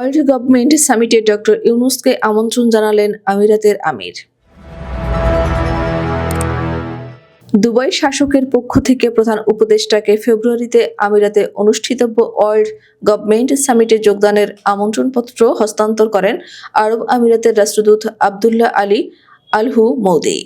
World government সামিটে doctor ইউনুসকে আমন্ত্রণ জানালেন আমিরাতের আমির। দুবাই শাসকের পক্ষ থেকে প্রধান উপদেষ্টাকে ফেব্রুয়ারিতে আমিরাতে অনুষ্ঠিতব্য ওয়ার্ল্ড গভর্নমেন্ট সামিটে যোগদানের আমন্ত্রণপত্র হস্তান্তর করেন আরব আমিরাতের রাষ্ট্রদূত আবদুল্লাহ আলী আলহু মৌদি।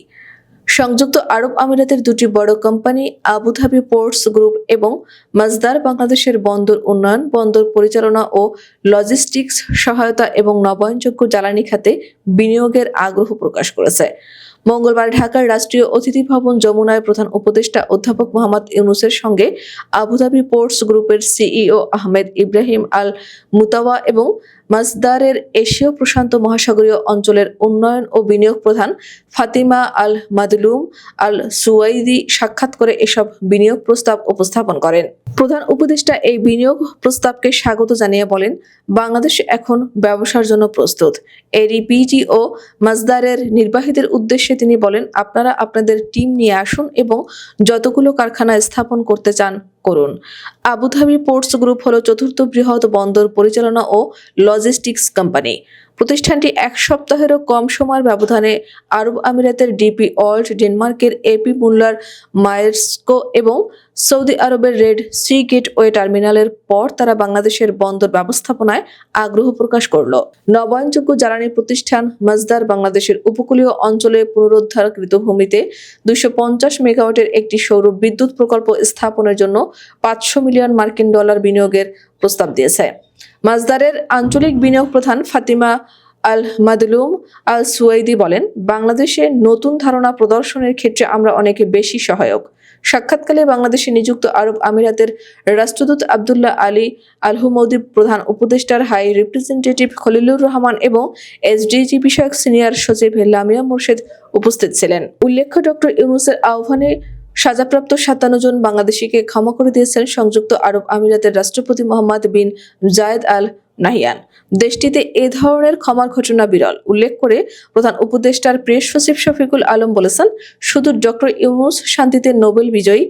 সংযুক্ত আরব আমিরাতের দুটি বড় কোম্পানি আবুধাবি পোর্টস গ্রুপ এবং মাজদার বাংলাদেশের বন্দর উন্নয়ন, বন্দর পরিচালনা ও লজিস্টিক্স সহায়তা এবং নবায়নযোগ্য জ্বালানি খাতে বিনিয়োগের আগ্রহ প্রকাশ করেছে। মঙ্গলবার ঢাকার রাষ্ট্রীয় অতিথি ভবন যমুনায় প্রধান উপদেষ্টা অধ্যাপক মোহাম্মদ ইউনুসের সঙ্গে আবুধাবি পোর্টস গ্রুপের CEO Ahmed Ibrahim Al Mutawa এবং মাজদারের এশীয় প্রশান্ত মহাসাগরীয় অঞ্চলের উন্নয়ন ও বিনিয়োগ প্রধান ফাতিমা আল মাদলুম আল সুয়াইদি সাক্ষাৎ করে এসব বিনিয়োগ প্রস্তাব উপস্থাপন করেন। প্রধান উপদেষ্টা এই বিনিয়োগ প্রস্তাবকে স্বাগত জানিয়ে বলেন, বাংলাদেশ এখন ব্যবসার জন্য প্রস্তুত। এরই পিজি ও মাজদারের নির্বাহীদের উদ্দেশ্যে তিনি বলেন, আপনারা আপনাদের টিম নিয়ে আসুন এবং যতগুলো কারখানা স্থাপন করতে চান করুন। আবুধাবি পোর্টস গ্রুপ হলো চতুর্থ বৃহৎ বন্দর পরিচালনা ও লজিস্টিক্স কোম্পানি। প্রতিষ্ঠানটি এক সপ্তাহেরও কম সময়ের ব্যবধানে আরব আমিরাতের ডিপি অল্ট ডেনমার্কের এপি মুল্লার মায়েরস্কো এবং সৌদি আরবের রেড সি গেটওয়ে টার্মিনালের পর তারা বাংলাদেশের বন্দর ব্যবস্থাপনায় আগ্রহ প্রকাশ করল। নবায়নযোগ্য জ্বালানি প্রতিষ্ঠান মাজদার বাংলাদেশের উপকূলীয় অঞ্চলে পুনরুদ্ধারকৃত ভূমিতে দুইশো পঞ্চাশ মেগাওয়াটের একটি সৌর বিদ্যুৎ প্রকল্প স্থাপনের জন্য পাঁচশো মিলিয়ন মার্কিন ডলার বিনিয়োগের প্রস্তাব দিয়েছে। মাজদারের আঞ্চলিক বিনিয়োগ প্রধান ফাতিমা আল মাদলুম আল সুয়েদি বলেন, বাংলাদেশে নতুন ধারণা প্রদর্শনের ক্ষেত্রে আমরা অনেক বেশি সহায়ক। সাক্ষাৎকালে বাংলাদেশে নিযুক্ত আরব আমিরাতের রাষ্ট্রদূত আবদুল্লাহ আলী আলহুমৌদি প্রধান উপদেষ্টার হাই রিপ্রেজেন্টেটিভ খলিলুর রহমান এবং এসডিজি বিষয়ক সিনিয়র সচিব লামিয়া মোর্শেদ উপস্থিত ছিলেন। উল্লেখ্য, ডক্টর ইউনুসের আহ্বানে সাজাপ্রাপ্ত সাতান্ন জন বাংলাদেশিকে ক্ষমা করে দিয়েছেন সংযুক্ত আরব আমিরাতের রাষ্ট্রপতি মোহাম্মদ বিন জায়েদ আল নাহিয়ান। দেশটিতে এ ধরনের ক্ষমার ঘটনা বিরল, উল্লেখ করে প্রধান উপদেষ্টার প্রেস সচিব শফিকুল আলম বলেছেন, শুধু ডক্টর ইউনুস শান্তিতে নোবেল বিজয়ী,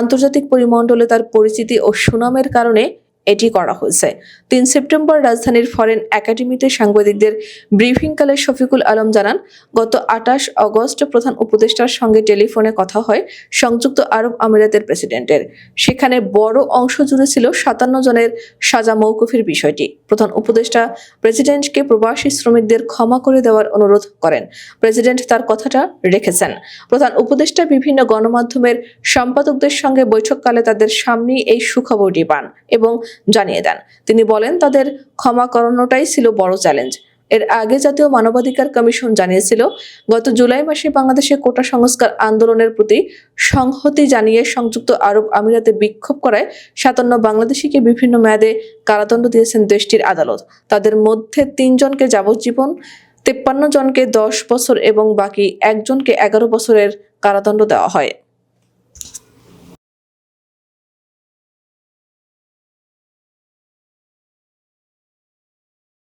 আন্তর্জাতিক পরিমণ্ডলে তার পরিচিতি ও সুনামের কারণে এটি করা হয়েছে। তিন সেপ্টেম্বর রাজধানীর ফরেন একাডেমিতে সাংবাদিকদের ব্রিফিংকালে শফিকুল আলম জানান, গত আটাশ অগস্ট প্রধান উপদেষ্টার সঙ্গে টেলিফোনে কথা হয় সংযুক্ত আরব আমিরাতের প্রেসিডেন্টের। সেখানে বড় অংশ জুড়ে ছিল সাতান্ন জনের সাজা মৌকুফির বিষয়টি। প্রধান উপদেষ্টা প্রেসিডেন্টকে প্রবাসী শ্রমিকদের ক্ষমা করে দেওয়ার অনুরোধ করেন। প্রেসিডেন্ট তার কথাটা রেখেছেন। প্রধান উপদেষ্টা বিভিন্ন গণমাধ্যমের সম্পাদকদের সঙ্গে বৈঠককালে তাদের সামনেই এই সুখবরটি পান এবং জানিয়ে দেন। তিনি বলেন, তাদের ক্ষমা করানোটাই ছিল বড় চ্যালেঞ্জ। এর আগে জাতীয় মানবাধিকার কমিশন জানিয়েছিল, গত জুলাই মাসে বাংলাদেশে কোটা সংস্কার আন্দোলনের প্রতি সংহতি জানিয়ে সংযুক্ত আরব আমিরাতে বিক্ষোভ করায় সাতান্ন বাংলাদেশিকে বিভিন্ন মেয়াদে কারাদণ্ড দিয়েছেন দেশটির আদালত। তাদের মধ্যে তিনজনকে যাবজ্জীবন, তেপ্পান্ন জনকে দশ বছর এবং বাকি একজনকে এগারো বছরের কারাদণ্ড দেওয়া হয়।